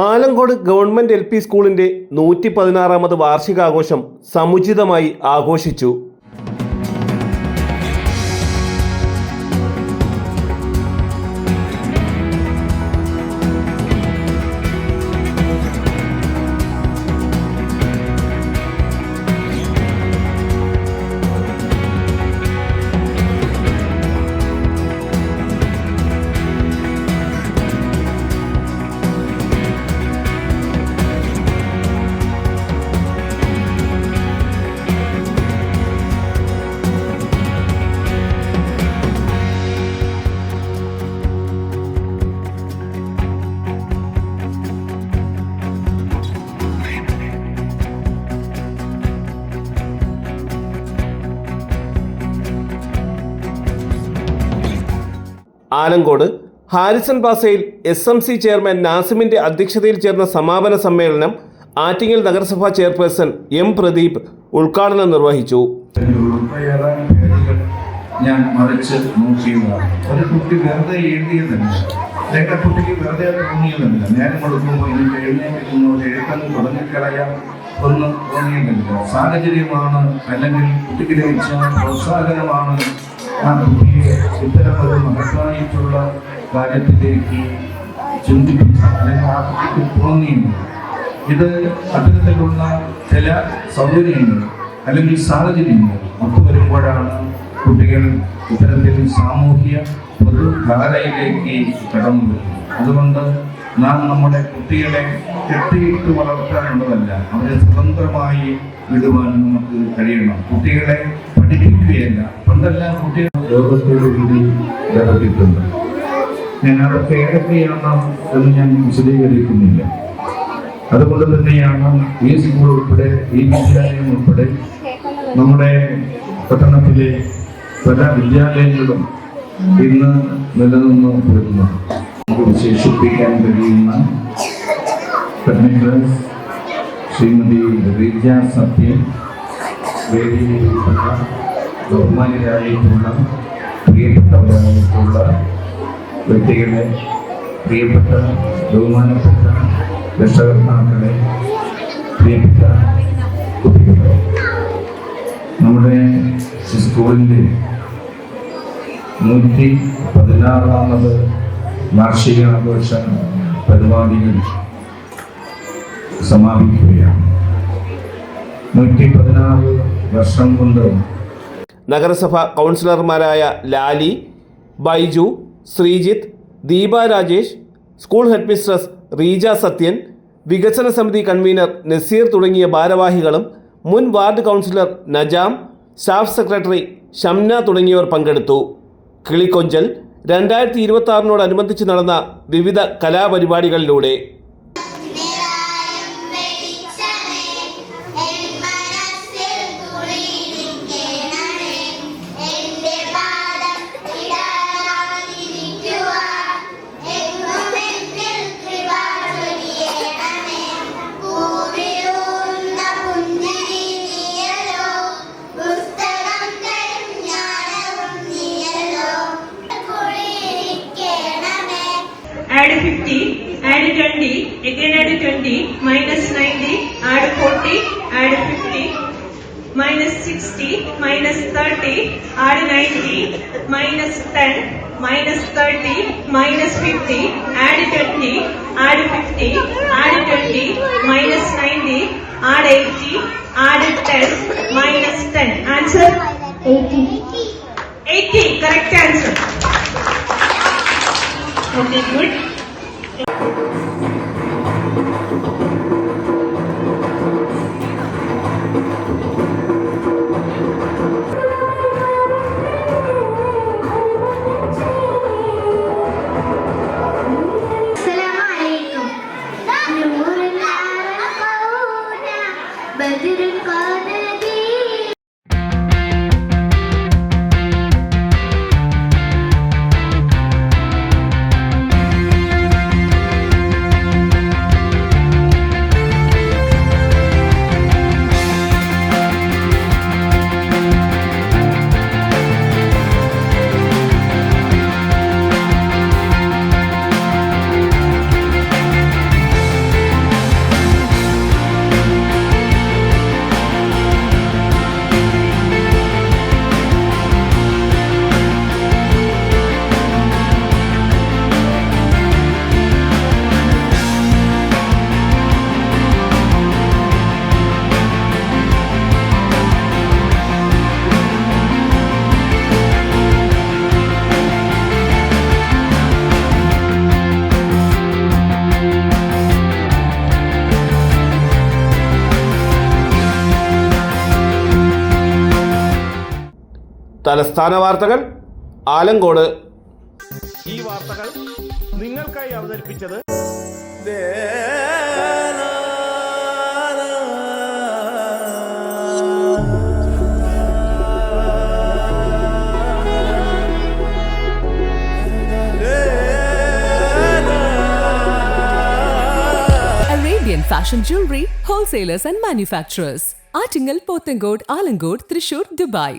Alankode government L P സ്കൂളിന്റെ നൂറ്റി പതിനാറാമത് വാർഷികാഘോഷം സമുചിതമായി ആഘോഷിച്ചു. ആലങ്കോട് ഹാരിസൺ പാസയിൽ എസ് എം സി ചെയർമാൻ നാസിമിന്റെ അധ്യക്ഷതയിൽ ചേർന്ന സമാപന സമ്മേളനം ആറ്റിങ്ങൽ നഗരസഭാ ചെയർപേഴ്സൺ എം പ്രദീപ് ഉദ്ഘാടനം നിർവഹിച്ചു. ഞാൻ മറിച്ച് നോക്കിയതാണ്. ഒരു കുട്ടി വെറുതെ എഴുതിയതല്ല. അല്ലെങ്കിൽ കുട്ടിക്ക് വെറുതെ തോന്നിയതല്ല. നേരം കൊടുക്കുമ്പോൾ എനിക്ക് എഴുന്നേൽക്കുന്നവർ എഴുത്തങ്ങ് തുടങ്ങിക്കളയാം ഒന്നും തോന്നിയതല്ല. സാഹചര്യമാണ് അല്ലെങ്കിൽ കുട്ടിക്ക് ലഭിച്ച പ്രോത്സാഹനമാണ് ആ കുട്ടിയെ ഇത്തരത്തിൽ മഹത്തായിട്ടുള്ള കാര്യത്തിലേക്ക് ചിന്തിപ്പിച്ച അല്ലെങ്കിൽ ആ കുട്ടിക്ക് ഇത് അത്തരത്തിലുള്ള ചില സൗകര്യങ്ങൾ അല്ലെങ്കിൽ സാഹചര്യങ്ങൾ ഒത്തുവരുമ്പോഴാണ് കുട്ടികൾ ഇത്തരത്തിൽ സാമൂഹ്യ പൊതുധാരയിലേക്ക് കടന്നു വരുന്നത്. അതുകൊണ്ട് നാം നമ്മുടെ കുട്ടികളെ കെട്ടിയിട്ട് വളർത്താനുള്ളതല്ല അവരെ സ്വതന്ത്രമായി വിടുവാൻ നമുക്ക് കഴിയണം. കുട്ടികളെ പഠിപ്പിക്കുകയല്ല. പണ്ടെല്ലാം കുട്ടികൾ ലോകത്തോടു കൂടി ബന്ധപ്പെട്ടിട്ടുണ്ട് ഞാൻ അതൊക്കെ ഏതൊക്കെയാണ് എന്ന് ഞാൻ വിശദീകരിക്കുന്നില്ല. അതുകൊണ്ട് തന്നെയാണ് ഈ സ്കൂൾ ഉൾപ്പെടെ ഈ വിദ്യാലയം ഉൾപ്പെടെ നമ്മുടെ പട്ടണത്തിലെ പല വിദ്യാലയങ്ങളും ഇന്ന് നിലനിന്ന് വരുന്നത് വിശേഷിപ്പിക്കാൻ കഴിയുന്ന ശ്രീമതി റീജ സത്യം വേദിയിലുള്ള ബഹുമാനിതരായിട്ടുള്ള പ്രിയപ്പെട്ടവരായിട്ടുള്ള വ്യക്തികളെ പ്രിയപ്പെട്ട ബഹുമാനപ്പെട്ട രക്ഷകർത്താക്കളെ പ്രിയപ്പെട്ട കുട്ടികളെ. നമ്മുടെ സ്കൂളിന്റെ നൂറ്റി പതിനാറാമത് വാർഷികാഘോഷ പരിപാടികൾ സമാപിക്കുകയാണ്. നൂറ്റി പതിനാറ് വർഷം കൊണ്ട് നഗരസഭ കൗൺസിലർമാരായ ലാലി ബൈജു ശ്രീജിത്ത് ദീപ രാജേഷ് സ്കൂൾ ഹെഡ്മിസ്ട്രസ് റീജ സത്യൻ വികസന സമിതി കൺവീനർ നസീർ തുടങ്ങിയ ഭാരവാഹികളും മുൻ ward councillor Najam staff secretary Shamna തുടങ്ങിയവർ പങ്കെടുത്തു. കിളിക്കൊഞ്ചൽ രണ്ടായിരത്തി ഇരുപത്തി ആറിനോടനുബന്ധിച്ച് നടന്ന വിവിധ കലാപരിപാടികളിലൂടെ add 50, add 20, again add 20, minus 90, add 40, add 50, minus 60, minus 30, add 90, minus 10, minus 30, minus 50, add 20, add 50, add 20, minus 90, add 80, add 10, minus 10. Answer? 80. 80, correct answer. Okay, good.《「水平は本当だ」》തലസ്ഥാന വാർത്തകൾ ആലങ്കോട് ഈ വാർത്തകൾ നിങ്ങൾക്കായി അവതരിപ്പിച്ചത് Arabian Fashion Jewelry Wholesalers and Manufacturers. Attingal Pothencode Alamcode Thrissur Dubai